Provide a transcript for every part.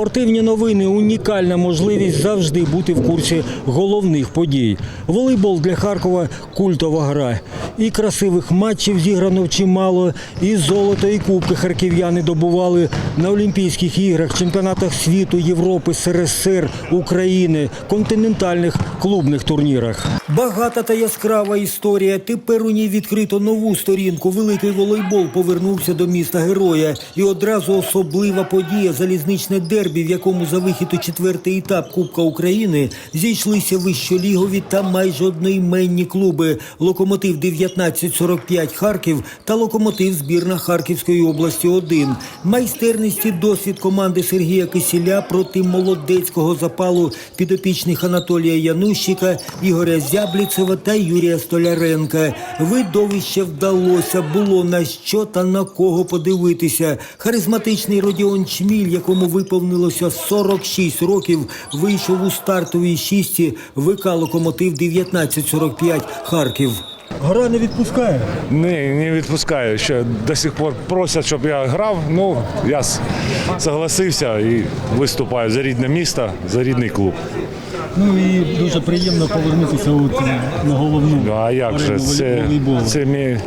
Спортивні новини унікальна можливість завжди бути в курсі головних подій. Волейбол для Харкова культова гра. І красивих матчів зіграно чимало, і золото, і кубки харків'яни добували на Олімпійських іграх, чемпіонатах світу, Європи, СРСР, України, континентальних клубних турнірах. Багата та яскрава історія. Тепер у ній відкрито нову сторінку. Великий волейбол повернувся до міста героя. І одразу особлива подія залізничне дербі, в якому за вихід у четвертий етап Кубка України зійшлися вищолігові та майже одноіменні клуби Локомотив 1945 Харків та Локомотив збірна Харківської області 1 Майстерність і досвід команди Сергія Кисіля проти молодецького запалу підопічних Анатолія Янущика, Ігоря Зябліцева та Юрія Столяренка. Видовище вдалося, було на що та на кого подивитися. Харизматичний Родіон Чміль, якому виповнилося 46 років, вийшов у стартовій шісті ВК Локомотив 1945 Харків. Гра не відпускає. Ні, не відпускаю. Ще до сих пор просять, щоб я грав. Ну, я согласився і виступаю за рідне місто, за рідний клуб. Ну і дуже приємно повернутися от на головну Ну, А як же? Це, це мій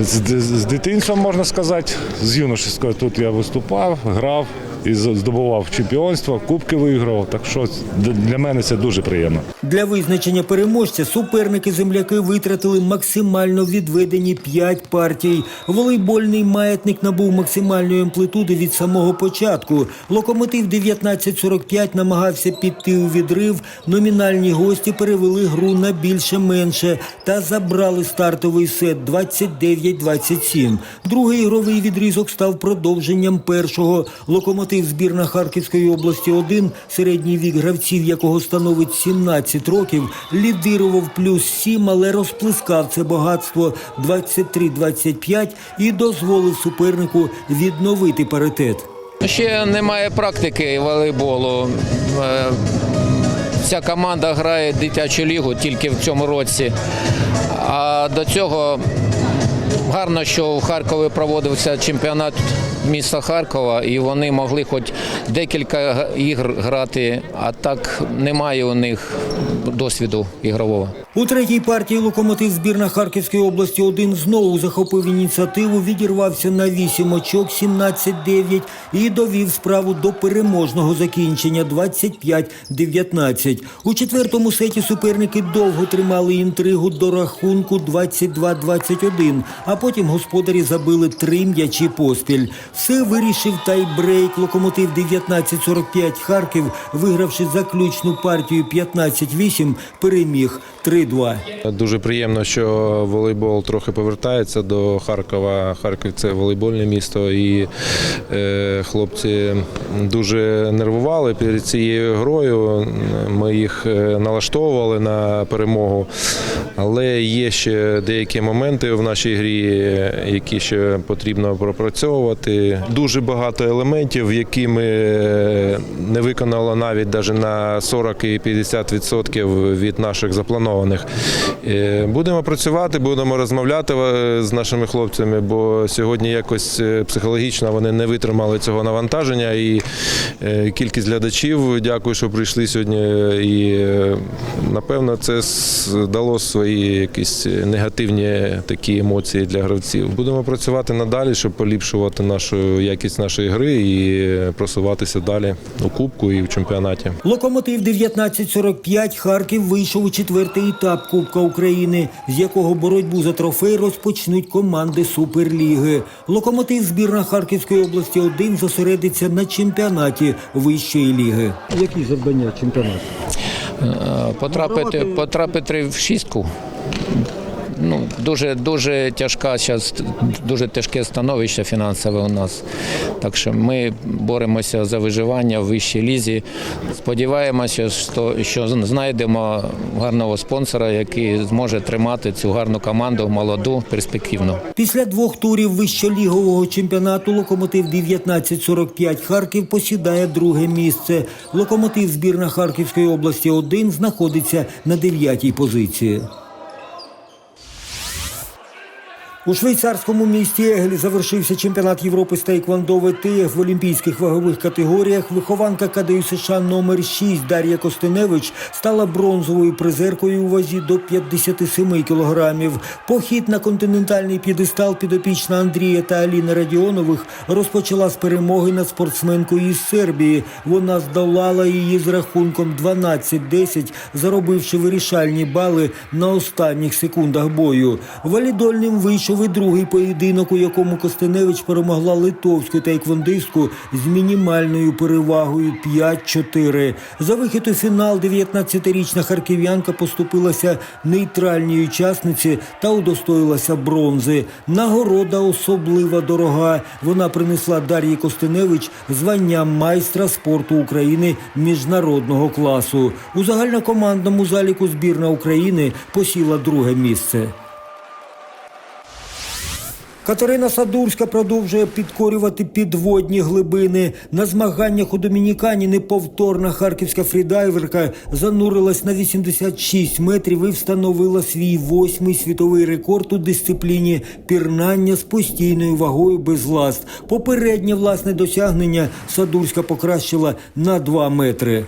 з, з- з дитинства, можна сказати. З юношеського тут я виступав, грав і здобував чемпіонство, кубки виграв. Так що для мене це дуже приємно. Для визначення переможця суперники-земляки витратили максимально відведені 5 партій. Волейбольний маятник набув максимальної амплитуди від самого початку. Локомотив 1945 намагався піти у відрив. Номінальні гості перевели гру на більше-менше та забрали стартовий сет 29-27. Другий ігровий відрізок став продовженням першого. Локомотив збірна Харківської області 1, середній вік гравців, якого становить 17 років, лідирував плюс 7, але розплескав це багатство 23-25 і дозволив супернику відновити паритет. Ще немає практики волейболу. Е, Ця команда грає дитячу лігу тільки в цьому році. А до цього гарно, що в Харкові проводився чемпіонат міста Харкова, і вони могли хоч декілька ігр грати, а так немає у них досвіду ігрового. У третій партії локомотив збірна Харківської області 1 знову захопив ініціативу, відірвався на 8 очок 17-9 і довів справу до переможного закінчення 25-19. У четвертому сеті суперники довго тримали інтригу до рахунку 22-21, а потім господарі забили три м'ячі поспіль. Все вирішив тайбрейк. Локомотив 19-45 Харків, вигравши заключну партію 15-8, переміг 3-2. Дуже приємно, що волейбол трохи повертається до Харкова. Харків це волейбольне місто, і е, хлопці дуже нервували перед цією грою. Ми їх е, налаштовували на перемогу, але є ще деякі моменти в нашій грі, які ще потрібно пропрацьовувати. Дуже багато елементів, які ми е, не виконали навіть навіть на 40 і 50% від наших запланованих. Е, Будемо працювати, будемо розмовляти е, з нашими хлопцями, бо сьогодні якось психологічно вони не витримали цього навантаження. І кількість глядачів, дякую, що прийшли сьогодні. І напевно це дало свої якісь негативні такі емоції для гравців. Будемо працювати надалі, щоб поліпшувати нашу якість нашої гри і просуватися далі у кубку і в чемпіонаті. Локомотив 1945 Харків вийшов у четвертий етап Кубка України, з якого боротьбу за трофей розпочнуть команди Суперліги. Локомотив збірна Харківської області 1 зосередиться на чемпіонаті вищої ліги. Які завдання чемпіонату? Е, Потрапити, потрапити в шістку. Ну, дуже, дуже тяжка зараз, дуже тяжке становище фінансове у нас. Так що ми боремося за виживання в вищій лізі. Сподіваємося, що, що знайдемо гарного спонсора, який зможе тримати цю гарну команду, молоду, перспективну. Після двох турів вищолігового чемпіонату Локомотив 1945 Харків посідає друге місце. Локомотив збірна Харківської області 1 знаходиться на дев'ятій позиції. У швейцарському місті Егель завершився чемпіонат Європи з тейквондо ВТ в олімпійських вагових категоріях. Вихованка КДЮ США номер 6 Дар'я Костеневич стала бронзовою призеркою у вазі до 57 кілограмів. Похід на континентальний п'єдестал підопічна Андрія та Аліни Радіонових розпочала з перемоги над спортсменкою із Сербії. Вона здолала її з рахунком 12-10, заробивши вирішальні бали на останніх секундах бою. Валідольним вийшов і другий поєдинок, у якому Костеневич перемогла литовську тейквондистку з мінімальною перевагою 5-4. За вихід у фінал 19-річна харків'янка поступилася нейтральній учасниці та удостоїлася бронзи. Нагорода особлива дорога. Вона принесла Дар'ї Костеневич звання майстра спорту України міжнародного класу. У загальнокомандному заліку збірна України посіла друге місце. Катерина Садурська продовжує підкорювати підводні глибини. На змаганнях у Домінікані неповторна харківська фрідайверка занурилась на 86 метрів і встановила свій восьмий світовий рекорд у дисципліні пірнання з постійною вагою без ласт. Попереднє власне досягнення Садурська покращила на 2 метри.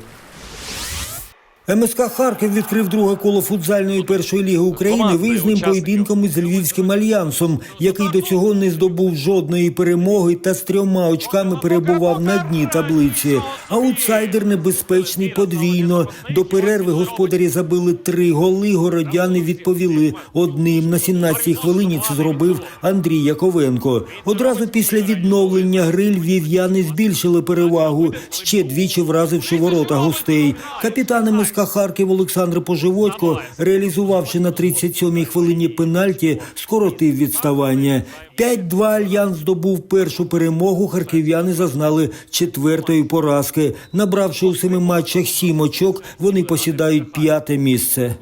МСК Харків відкрив друге коло футзальної першої ліги України виїзним поєдинком із Львівським альянсом, який до цього не здобув жодної перемоги та з трьома очками перебував на дні таблиці. Аутсайдер небезпечний подвійно. До перерви господарі забили три голи. Городяни відповіли одним. На 17-й хвилині це зробив Андрій Яковенко. Одразу після відновлення гри львів'яни збільшили перевагу, ще двічі вразивши ворота гостей. Капітан МСК Харків Олександр Поживодько, реалізувавши на 37-й хвилині пенальті, скоротив відставання. 5-2 Альянс здобув першу перемогу. Харків'яни зазнали четвертої поразки. Набравши у семи матчах сім очок, вони посідають п'яте місце.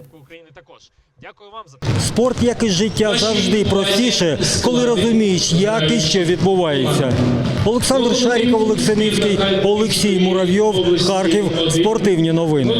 Спорт, як і життя, завжди простіше, коли розумієш, як і що відбувається. Олександр Шаріков, Олексиницький, Олексій Муравйов, Харків. Спортивні новини.